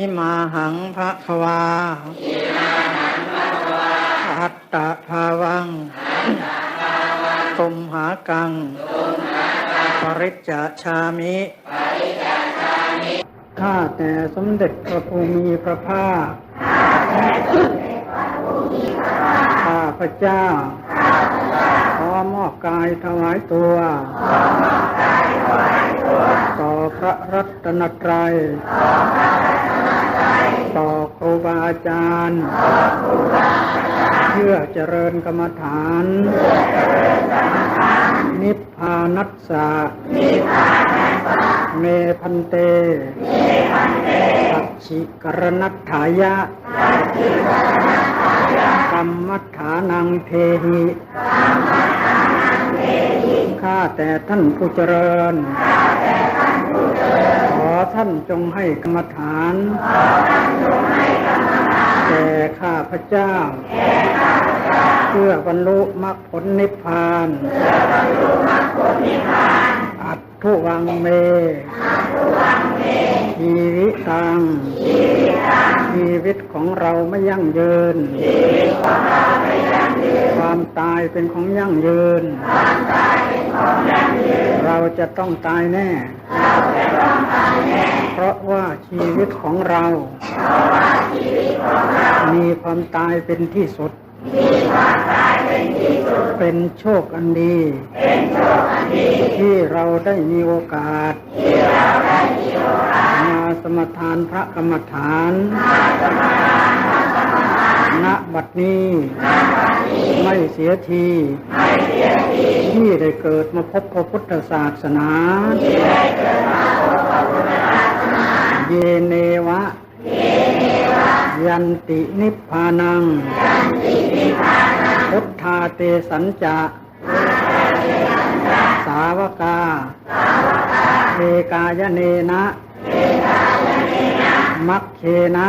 อิมาหังพระควาอัตตะภาวังตุมหากังปริจจาชามิข้าแต่สมเด็จพระภูมิพระภาคข้าพระเจ้าขอมอบกายถวายตัวต่อพระรัตนตรัย ต่อครูบาอาจารย์เพื่อเจริญกรรมฐาน นิพพานัสสะเมพันเตสัจฉิกรณัตถายะกรรมัฏฐานังเทหิข้าแต่ท่านผู้เจริญขอ ท่านจงให้กรรมฐานแก่ข้าพระเจ้า เพื่อบรรลุมรรคผลนิพพานอัตถุวังเมชีวิตังชีวิตของเราไม่ยั่งยืน ความตายเป็นของยั่งยืน เราจะต้องตายแน่ เพราะว่าชีวิตของเรา มีความตายเป็นที่สุด เป็นโชคอันดี ที่เราได้มีโอกาส มาสมทานพระกรรมฐาน ณ บัดนี้ ไม่เสียทีที่ได้เกิดมาพบพระพุทธศาสนาเยเนวะ ยันตินิพพานัง พุทธาเตสัญจะ สาวกาเอกายเนนะมัคเคนะ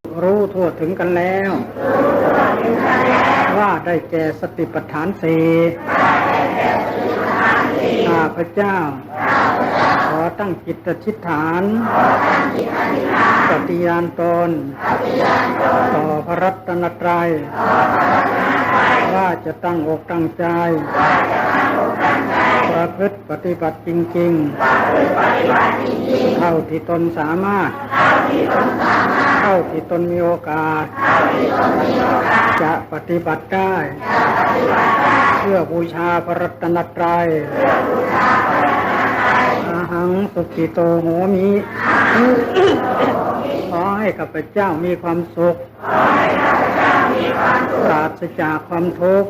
รู้ทั่วถึงกันแล้ว ว่าได้แก่สติปัฏฐานสี่ข้าพระเจ้า ขอตั้งจิตชิษฐานปฏิญาณตน ต่อพระรัตนตรัย ว่าจะตั้งอกตั้งใจ ประพฤติปฏิบัติจริง ๆ เท่าที่ตนสามารถ เท่าที่ตนมีโอกาส จะปฏิบัติได้ เพื่อบูชาพระรัตนตรัยอาหังสุขิโตโหมิขอให้ข้าพเจ้ามีความสุขปราศจากความทุกข์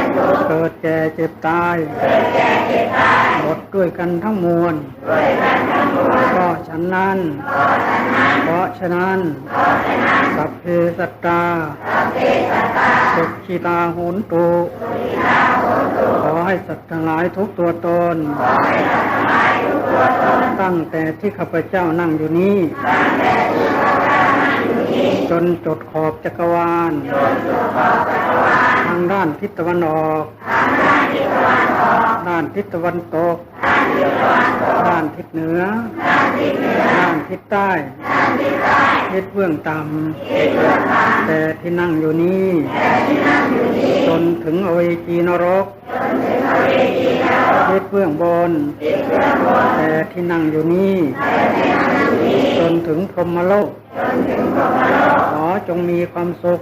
เกิดแก่เจ็บตายหมดด้วยกันทั้งมวลก็ฉันนั้น เพราะฉะนั้น สัพเพสัตตาสุขีตาโหนตุขอให้สัตว์ทั้งหลายทุกตัวตน ตั้งแต่ที่ข้าพเจ้านั่งอยู่นี้ จนจดขอบจักรวาล ทางด้านทิศตะวันออกด้านทิศตะวันตกด้านทิศเหนือด้านทิศใต้ทิศเบื้องต่ำแต่ที่นั่งอยู่นี้จนถึงอเวจีนรกทิศเบื้องบน แต่ที่นั่งอยู่นี้จนถึงพรหมโลกขอจงมีความสุข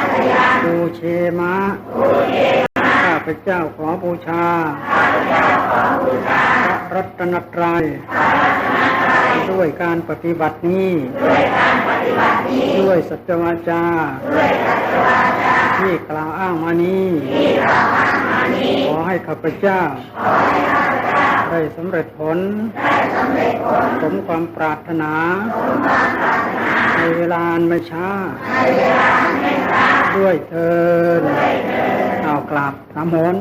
บูเชมะข้าพเจ้าขอบูชาพระรัตนตรัยด้วยการปฏิบัตินี้ ด้วยสัจวาจา ที่กล่าวอ้างมานี้ขอให้ข้าพเจ้า ได้สำเร็จผล สมความปรารถนาใน เวลาอันไม่ช้าด้วยเทินเอากลับสามหน